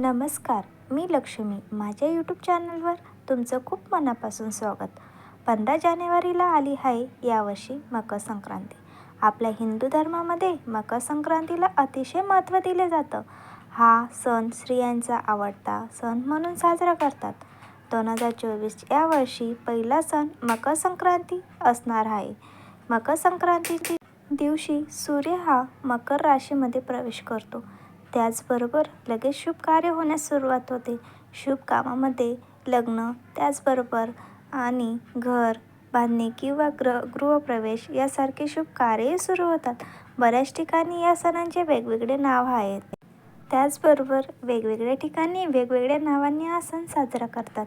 नमस्कार मी लक्ष्मी. माझ्या यूट्यूब चॅनलवर तुमचं खूप मनापासून स्वागत. पंधरा जानेवारीला आली आहे यावर्षी मकर संक्रांती. आपल्या हिंदू धर्मामध्ये मकर संक्रांतीला अतिशय महत्त्व दिले जातं. हा सण स्त्रियांचा आवडता सण म्हणून साजरा करतात. दोन हजार चोवीस या वर्षी पहिला सण मकर संक्रांती असणार आहे. मकर संक्रांतीच्या दिवशी सूर्य हा मकर राशीमध्ये प्रवेश करतो. त्याचबरोबर लगेच शुभ कार्य होण्यास सुरुवात होते. शुभ कामामध्ये लग्न त्याचबरोबर आणि घर बांधणे किंवा ग्रह गृहप्रवेश यासारखे शुभ कार्यही सुरू होतात. बऱ्याच ठिकाणी या सणांचे वेगवेगळे नाव आहेत. त्याचबरोबर वेगवेगळ्या ठिकाणी वेगवेगळ्या नावांनी हा सण साजरा करतात.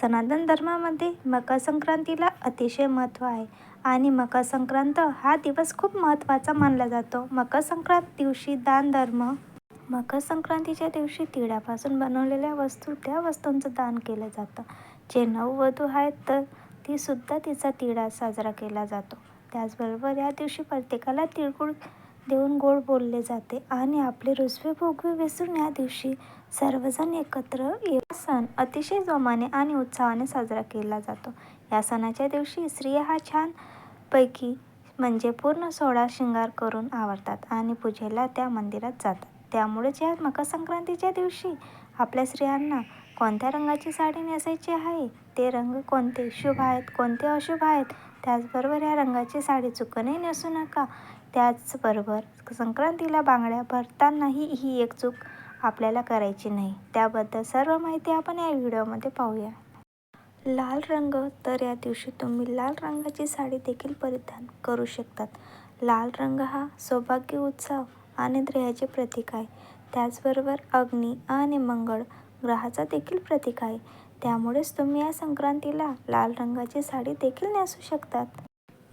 सनातन धर्मामध्ये मकर संक्रांतीला अतिशय महत्त्व आहे आणि मकर संक्रांत हा दिवस खूप महत्त्वाचा मानला जातो. मकर संक्रांत दिवशी दान धर्म मकर संक्रांतीच्या दिवशी तिळापासून बनवलेल्या वस्तू त्या वस्तूंचं दान केलं जातं. जे नववधू आहेत तर तीसुद्धा तिचा तिळा साजरा केला जातो. त्याचबरोबर या दिवशी प्रत्येकाला तिळगुळ देऊन गोड बोलले जाते आणि आपले रुसवे भोगवे विसरून या दिवशी सर्वजण एकत्र ये सण अतिशय जोमाने आणि उत्साहाने साजरा केला जातो. या सणाच्या दिवशी स्त्रिया हा छानपैकी म्हणजे पूर्ण सोळा शृंगार करून आवरतात आणि पूजेला त्या मंदिरात जातात. त्यामुळेच या मकर संक्रांतीच्या दिवशी आपल्या स्त्रियांना कोणत्या रंगाची साडी नेसायची आहे? ते रंग कोणते? शुभ आहेत कोणते अशुभ आहेत? त्याचबरोबर या रंगाची साडी चुकूनही नेसू नका. त्याचबरोबर संक्रांतीला बांगड्या भरतानाही ही एक चूक आपल्याला करायची नाही. त्याबद्दल सर्व माहिती आपण या व्हिडिओमध्ये पाहूया. लाल रंग तर या दिवशी तुम्ही लाल रंगाची साडी देखील परिधान करू शकतात. लाल रंग हा सौभाग्य उत्सव आणि ग्रहाचे प्रतीक आहे. त्याचबरोबर अग्नी आणि मंगळ ग्रहाचा देखील प्रतीक आहे. त्यामुळेच तुम्ही या संक्रांतीला लाल रंगाची साडी देखील नेसू शकतात.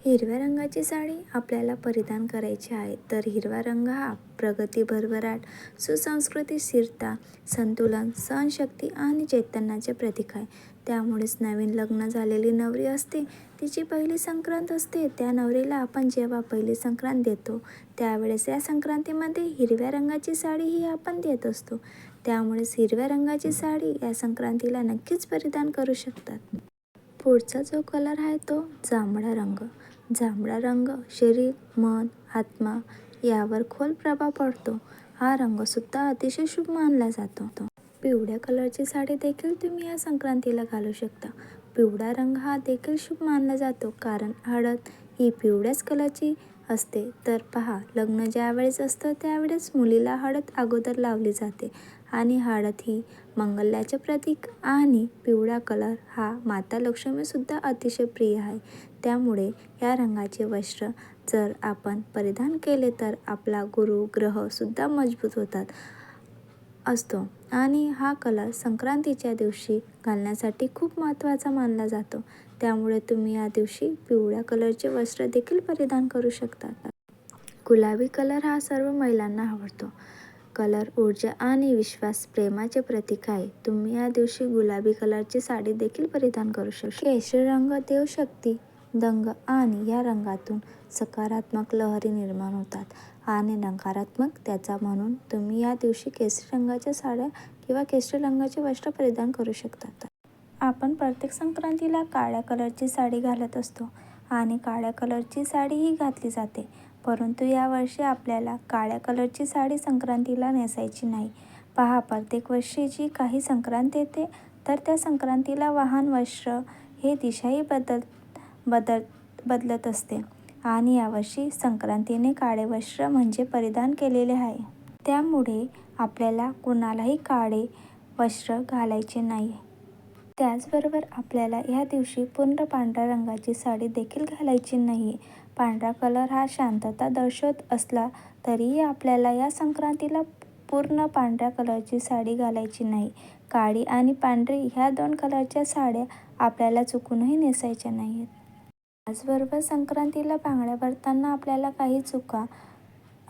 हिरव्या रंगाची साडी आपल्याला परिधान करायची आहे. तर हिरवा रंग हा प्रगती भरभराट सुसंस्कृती स्थिरता संतुलन सहनशक्ती आणि चैतन्याचे प्रतीक आहे. त्यामुळेच नवीन लग्न झालेली नवरी असते तिची पहिली संक्रांत असते त्या नवरीला आपण जेव्हा पहिली संक्रांत देतो त्यावेळेस या संक्रांतीमध्ये हिरव्या रंगाची साडी ही आपण देत असतो. त्यामुळेच हिरव्या रंगाची साडी या संक्रांतीला नक्कीच परिधान करू शकतात. पुढचा जो कलर आहे तो जांभळा रंग. जांभळा रंग शरीर मन आत्मा यावर खोल प्रभाव पडतो. हा रंगसुद्धा अतिशय शुभ मानला जातो. पिवळ्या कलरची साडी देखील तुम्ही या संक्रांतीला घालू शकता. पिवळा रंग हा देखील शुभ मानला जातो कारण हळद ही पिवळ्याच कलरची असते. तर पहा लग्न ज्यावेळेस असतं त्यावेळेस मुलीला हळद अगोदर लावली जाते. आणि हळद ही मंगल्याचे प्रतीक आणि पिवळा कलर हा माता लक्ष्मीसुद्धा अतिशय प्रिय आहे. त्यामुळे या रंगाचे वस्त्र जर आपण परिधान केले तर आपला गुरु ग्रहसुद्धा मजबूत होतात. असतो. आणि हा कलर संक्रांतीच्या दिवशी घालण्यासाठी खूप महत्त्वाचा मानला जातो. त्यामुळे तुम्ही या दिवशी पिवळ्या कलरचे वस्त्र देखील परिधान करू शकता. गुलाबी कलर हा सर्व महिलांना आवडतो. कलर ऊर्जा आणि विश्वास प्रेमाचे प्रतीक आहे. तुम्ही या दिवशी गुलाबी कलरची साडी देखील परिधान करू शकता. केशरी रंग देवशक्ती दंग आणि या रंगातून सकारात्मक लहरी निर्माण होतात आणि नकारात्मक त्याचा म्हणून तुम्ही या दिवशी केसरी रंगाच्या साड्या किंवा केसरी रंगाचे वस्त्र परिधान करू शकतात आपण प्रत्येक संक्रांतीला काळ्या कलरची साडी घालत असतो आणि काळ्या कलरची साडीही घातली जाते परंतु यावर्षी आपल्याला काळ्या कलरची साडी संक्रांतीला नेसायची नाही. पहा प्रत्येक वर्षी जी काही संक्रांत येते तर त्या संक्रांतीला वाहन वस्त्र हे दिशाही बदल बदल बदलत असते. आणि यावर्षी संक्रांतीने काळे वस्त्र म्हणजे परिधान केलेले आहे. त्यामुळे आपल्याला कुणालाही काळे वस्त्र घालायचे नाही. त्याचबरोबर आपल्याला ह्या दिवशी पूर्ण पांढऱ्या रंगाची साडी देखील घालायची नाही. पांढरा कलर हा शांतता दर्शवत असला तरीही आपल्याला या संक्रांतीला पूर्ण पांढऱ्या कलरची साडी घालायची नाही. काळी आणि पांढरी ह्या दोन कलरच्या साड्या आपल्याला चुकूनही नेसायच्या नाही आहेत त्याचबरोबर संक्रांतीला बांगड्या भरताना आपल्याला काही चुका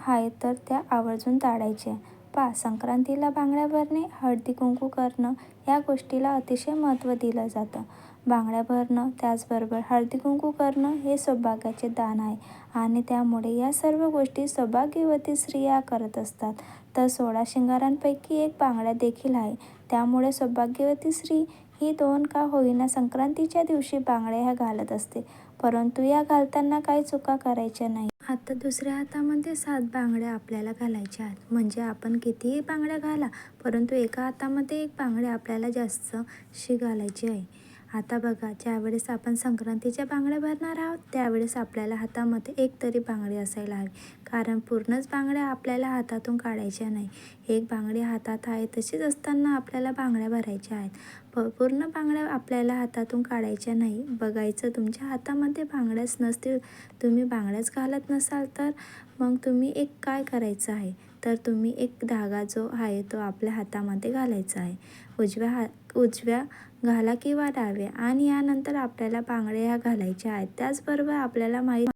आहेत तर त्या आवर्जून टाळायच्या पा संक्रांतीला बांगड्या भरणे हळदी कुंकू करणं या गोष्टीला अतिशय महत्त्व दिलं जातं. बांगड्या भरणं त्याचबरोबर हळदी कुंकू करणं हे सौभाग्याचे दान आहे आणि त्यामुळे या सर्व गोष्टी सौभाग्यवती स्त्रिया करत असतात. तर सोळा शिंगारांपैकी एक बांगड्या देखील आहे. त्यामुळे सौभाग्यवती स्त्री ही दोन का होईना संक्रांतीच्या दिवशी बांगड्या ह्या घालत असते. परंतु या घालताना काही चुका करायच्या नाही. आता दुसऱ्या हातामध्ये सात बांगड्या आपल्याला घालायच्या आहेत म्हणजे आपण कितीही बांगड्या घाला परंतु एका हातामध्ये एक बांगड्या आपल्याला जास्त शी घालायची आहे. आता बघा ज्यावेळेस आपण संक्रांतीच्या बांगड्या भरणार आहोत त्यावेळेस आपल्याला हातामध्ये एक तरी बांगडी असायला हवी. कारण पूर्णच बांगड्या आपल्याला हातातून काढायच्या नाही. एक बांगडी हातात आहे तशीच असताना आपल्याला बांगड्या भरायच्या आहेत. प पूर्ण बांगड्या आपल्याला हातातून काढायच्या नाही. बघायचं तुमच्या हातामध्ये बांगड्याच नसतील तुम्ही बांगड्याच घालत नसाल तर मग तुम्ही एक काय करायचं आहे? तर तुम्ही एक धागा जो आहे तो आपल्या हातामध्ये घालायचा आहे. उजव्या हात उजव्या घाला किंवा डाव्या. आणि यानंतर आपल्याला बांगड्या ह्या घालायच्या आहेत. त्याचबरोबर आपल्याला माहीत